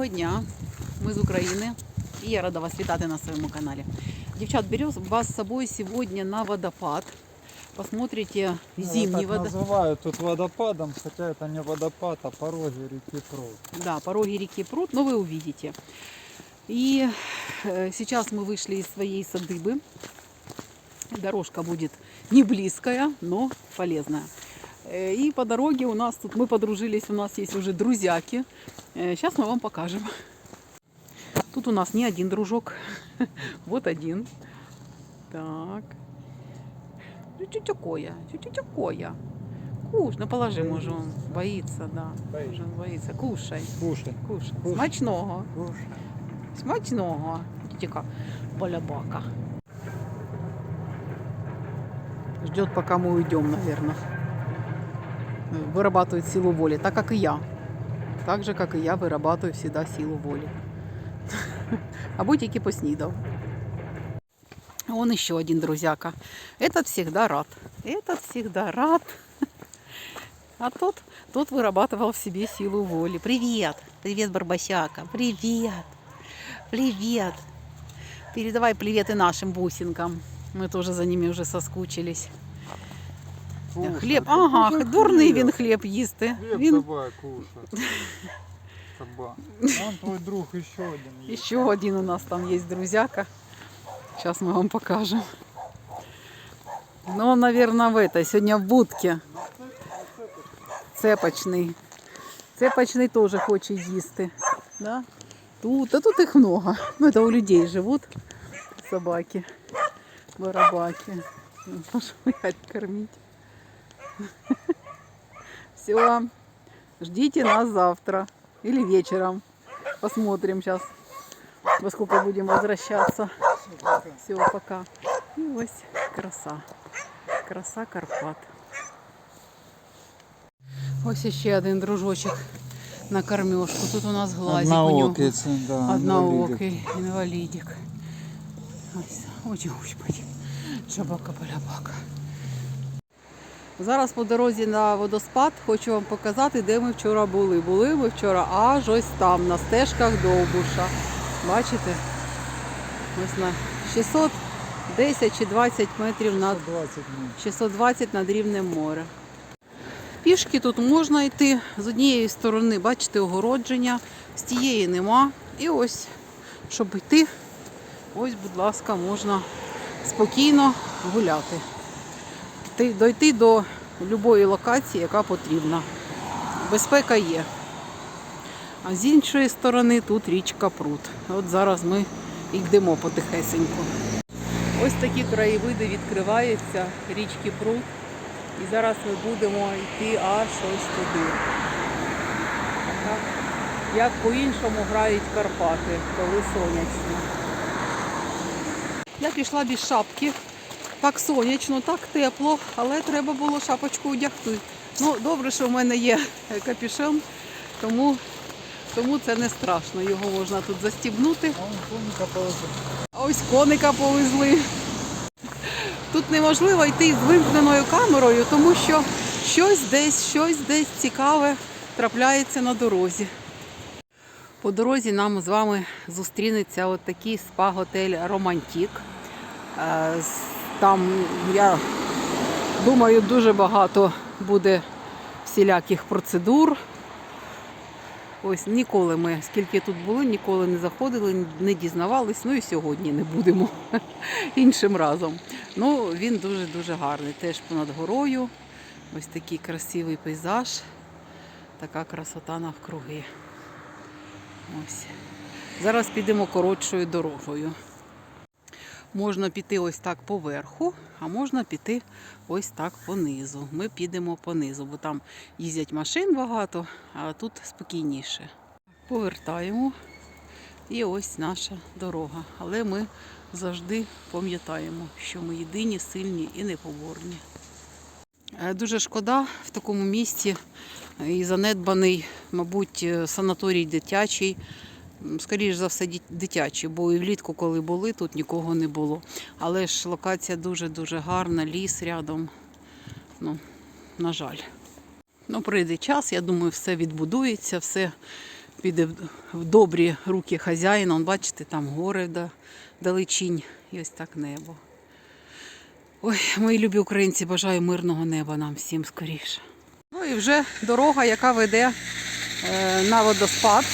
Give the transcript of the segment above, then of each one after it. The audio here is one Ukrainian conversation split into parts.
Доброго дня! Ми з України. І я рада вас вітати на своєму каналі. Дівчат, беру вас з собою сьогодні на водопад. Посмотрите зимний Ну, так водопад. называют тут водопадом, хотя это не водопад, а пороги реки Прут. Да, пороги реки Прут, но вы увидите. И э, сейчас мы вышли из своей садыбы. Дорожка будет не близкая, но полезная. Э, И по дороге у нас тут, мы подружились, у нас есть уже друзьяки. Сейчас мы вам покажем. Тут у нас не один дружок, вот один. Так. Чуть-чуть такое, чуть-чуть такое. Куш, ну положи, може, он боится, да. Боїться. Може, он боится. Кушай. Кушай. Кушай. Кушай. Смачного. Кушай. Смачного. Тільки балябака. Ждет, пока мы уйдем, наверное. Вырабатывает силу воли, так как и я. Так же, как и я, вырабатываю всегда силу воли. Або тільки поснідав. Вон еще один друзьяка. Этот всегда рад. Этот всегда рад. А тот, тот вырабатывал в себе силу воли. Привет! Привет, Барбосяка! Привет! Привет! Передавай привет и нашим бусинкам. Мы тоже за ними уже соскучились. Кушай. Хліб, Ти ага, кушай дурний хліб. він хліб їсти. Хлеб Він давай кушай. Кабан. Вон твой друг еще один есть. Еще один у нас там есть друзьяка. Сейчас мы вам покажем. Ну, он, наверное, в этой, сегодня в будке. Цепочний. Цепочний тоже хоче їсти. Да? Тут, а тут их много. Ну, это у людей живут собаки, барабаки. Пошли кормить. Все. Ждите нас завтра или вечером. Посмотрим сейчас, во сколько будем возвращаться. Все, пока. І ось краса. Краса Карпат. Ось ще один дружочок на кормежку. Тут у нас глазик у нього. Одноокий, це, да. інвалідик. Одноокий інвалідик. Ось, ой, господи. Шабака-балябака. Зараз по дорозі на водоспад хочу вам показати, де ми вчора були. Були ми вчора аж ось там, на стежках Довбуша. Бачите? Ось на 610 чи 20 метрів над 620 над рівнем моря. Пішки тут можна йти. З однієї сторони, бачите, огородження, з тієї нема. І ось, щоб йти, ось, будь ласка, можна спокійно гуляти. Йти- Дойти до будь-якої локації, яка потрібна. Безпека є. А з іншої сторони тут річка Прут. От зараз ми йдемо потихесенько. Ось такі краєвиди відкриваються річки Прут. І зараз ми будемо йти аж ось туди. Як по-іншому грають Карпати, коли сонячно. Я пішла без шапки. Так сонячно, так тепло, але треба було шапочку одягти. Ну, добре, що в мене є капюшон, тому, тому це не страшно. Його можна тут застібнути. А коника положил. Ось коника повезли. Тут неможливо йти з вимкненою камерою, тому що щось десь, щось десь цікаве трапляється на дорозі. По дорозі нам з вами зустрінеться от спа-готель Романтік. Е, Там, я думаю, дуже багато буде всіляких процедур. Ось ніколи ми, скільки тут були, ніколи не заходили, не дізнавались, ну і сьогодні не будемо іншим разом. Ну, він дуже-дуже гарний. Теж понад горою. Ось такий красивий пейзаж, така красота навкруги. Ось. Зараз підемо коротшою дорогою. Можна піти ось так поверху, а можна піти ось так понизу. Ми підемо понизу, бо там їздять машин багато, а тут спокійніше. Повертаємо. І ось наша дорога. Але ми завжди пам'ятаємо, що ми єдині, сильні і непоборні. Е, Дуже шкода в такому місті і занедбаний, мабуть, е, санаторій дитячий. Скоріш за все, дит- дитячий, бо і влітку, коли були, тут нікого не було. Але ж локація дуже-дуже гарна, ліс рядом. Ну, на жаль. Ну, прийде час, я думаю, все відбудується, все піде в- в добрі руки хазяїна. Он, бачите, там гори далечінь і ось так небо. Ой, мої любі українці, бажаю мирного неба нам всім скоріше. Ну і вже дорога, яка веде е, на водоспад.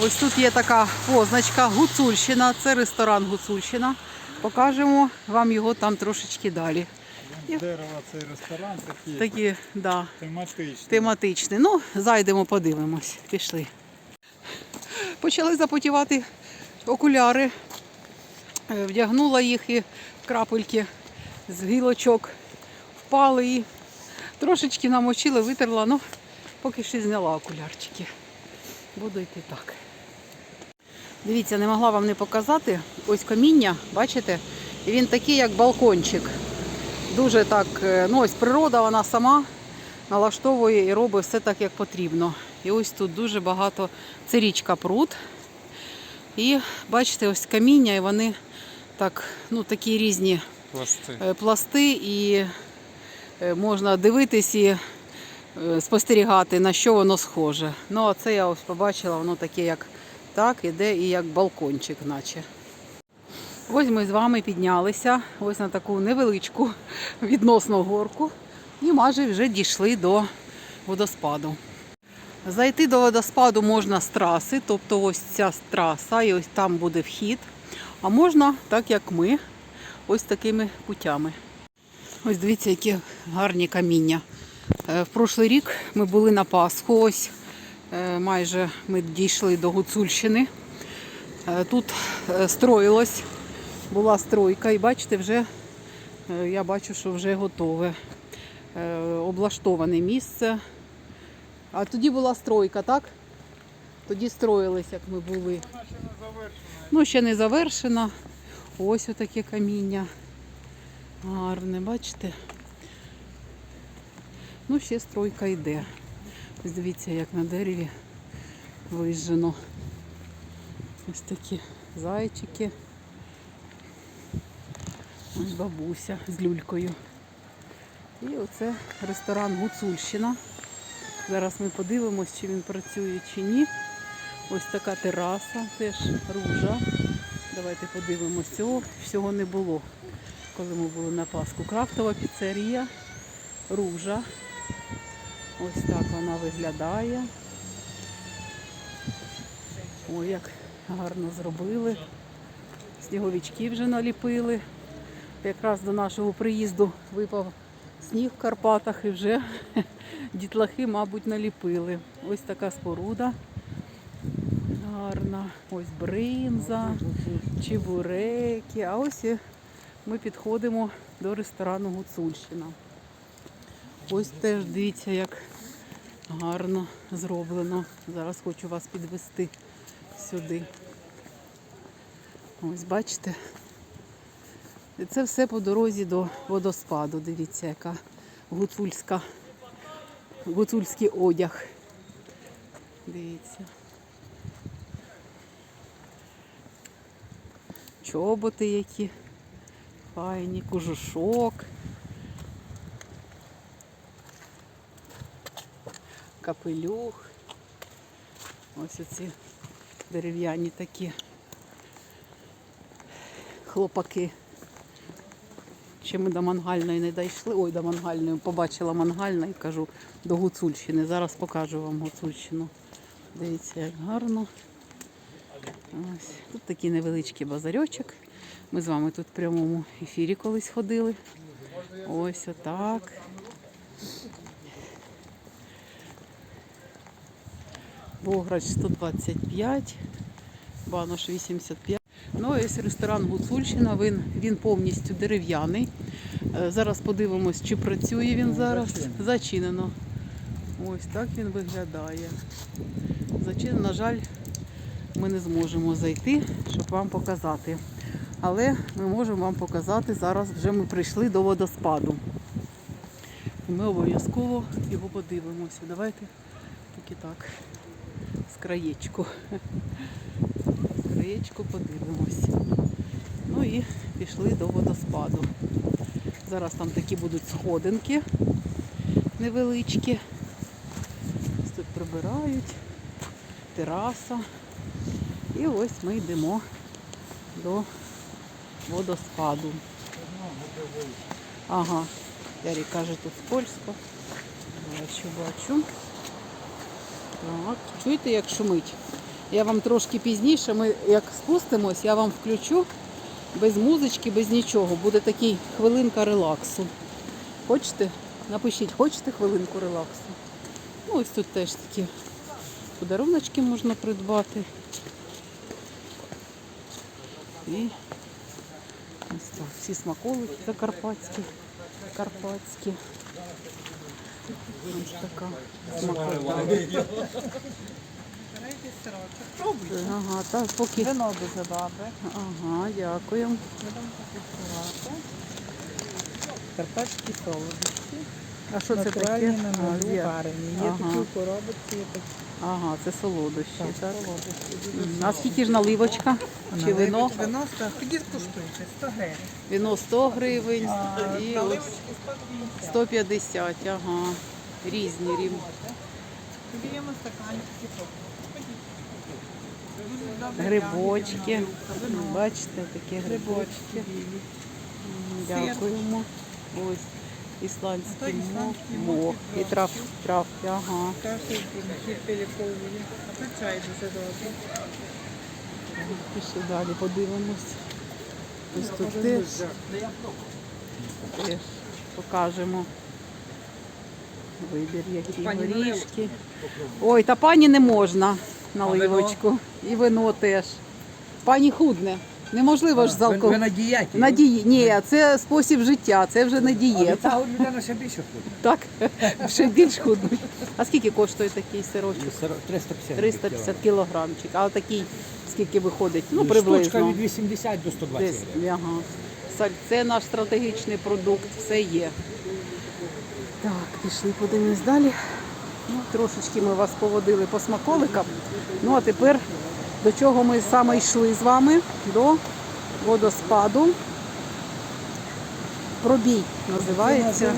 Ось тут є така позначка Гуцульщина, це ресторан Гуцульщина. Покажемо вам його там трошечки далі. Дерева цей ресторан такий Такі, да, тематичний. тематичний. Ну, зайдемо, подивимось. Пішли. Почали запотівати окуляри. Е, Вдягнула їх і крапельки з гілочок впали і трошечки намочили, витерла, ну поки що зняла окулярчики. Буду йти так. Дивіться, не могла вам не показати. Ось каміння, бачите? І він такий, як балкончик. Дуже так, е, ну ось природа, вона сама налаштовує і робить все так, як потрібно. І ось тут дуже багато, це річка пруд. І бачите, ось каміння, і вони так, ну такі різні Пласти. е, пласти, і е, можна дивитись і спостерігати, на що воно схоже. Ну, а це я ось побачила, воно таке, як так, іде і як балкончик, наче. Ось ми з вами піднялися ось на таку невеличку відносно горку і майже вже дійшли до водоспаду. Зайти до водоспаду можна з траси, тобто ось ця траса, і ось там буде вхід. А можна, так як ми, ось такими путями. Ось дивіться, які гарні каміння. Е, В прошлий рік ми були на Пасху, ось майже ми дійшли до Гуцульщини. Е, Тут е, строїлось, була стройка, і бачите, вже е, я бачу, що вже готове. Е, Облаштоване місце. А тоді була стройка, так? Тоді строїлись, як ми були. Вона ще не завершена. Ну, ще не завершена. Ось отаке каміння. Гарне, бачите? Ну, ще стройка йде. Ось дивіться, як на дереві вижжено. Ось такі зайчики. Ось бабуся з люлькою. І оце ресторан Гуцульщина. Зараз ми подивимось, чи він працює чи ні. Ось така тераса, теж ружа. Давайте подивимось. Цього всього не було, коли ми були на Пасху. Крафтова піцерія, ружа. Ось так вона виглядає. Ой, як гарно зробили. Сніговички вже наліпили. Якраз до нашого приїзду випав сніг в Карпатах і вже дітлахи, мабуть, наліпили. Ось така споруда. Гарна. Ось бринза, чебуреки. А ось ми підходимо до ресторану Гуцульщина. Ось теж дивіться, як гарно зроблено. Зараз хочу вас підвести сюди. Ось бачите. І це все по дорозі до водоспаду. Дивіться, яка гуцульська, гуцульський одяг. Дивіться. Чоботи які файні, кожушок. Капелюх. Ось оці дерев'яні такі хлопаки. Ще ми до мангальної не дійшли. Ой, до мангальної побачила мангальна і кажу до Гуцульщини. Зараз покажу вам Гуцульщину. Дивіться, як гарно. Ось. Тут такий невеличкий базарьочок. Ми з вами тут в прямому ефірі колись ходили. Ось отак. Бограч 125, Банош 85. Ну, ось ресторан Гуцульщина, він, він повністю дерев'яний. Е, Зараз подивимось, чи працює він Ну, зараз. зачинено. Зачинено. Ось так він виглядає. Зачинено, на жаль, ми не зможемо зайти, щоб вам показати. Але ми можемо вам показати, зараз вже ми прийшли до водоспаду. І ми обов'язково його подивимося. Давайте тільки так, з краєчку. З краєчку подивимось. Ну і пішли до водоспаду. Зараз там такі будуть сходинки невеличкі. Ось Тут прибирають. тераса. І ось ми йдемо до водоспаду. Ага, Ярі каже, тут польсько. Бачу, бачу. Так, чуєте, як шумить? Я вам трошки пізніше, ми як спустимось, я вам включу без музички, без нічого. Буде такий хвилинка релаксу. Хочете? Напишіть, хочете хвилинку релаксу? Ну, ось тут теж такі подаруночки можна придбати. І ось так, всі смаколики закарпатські, карпатські. Ага, так, поки. Вино дуже добре. Ага, дякую. Карпатські солодощі. А що це таке? на А, є. варені. Є Ага. такі в коробочці, Ага, це солодощі, так, солодощі. Дуже. А скільки ж наливочка? Чи вино? Вино 100, тоді скуштуйте, 100 гривень. Вино 100 гривень А і наливочки 150. 150, ага. Різні рівні. Тобі стаканчики. Грибочки. Бачите, такі Грибочки. Дякуємо. Ось ісландський мох, і трав, травки, ага. Кашель, піліковує. А то чай дуже добре. Пішли далі, подивимось. Ось тут теж, теж покажемо. Вибір, які горішки. Ой, та пані не можна наливочку. І вино теж. Пані худне. Неможливо ж з Ви, ви на дієті? На дії... Ні, це спосіб життя, це вже не А дієта. від людина ще більше ходить. Так, ще більш худнуть. А скільки коштує такий сирочок? 350. 350 кілограмчик. А такий скільки виходить? Ну, Штучка від 80 до 120 Десь, гривень. ага. Сальце наш стратегічний продукт, все є. Так, пішли, подивимось далі. Ну, трошечки ми вас поводили по смаколикам. Ну а тепер до чого ми саме йшли з вами? До водоспаду. Пробій називається.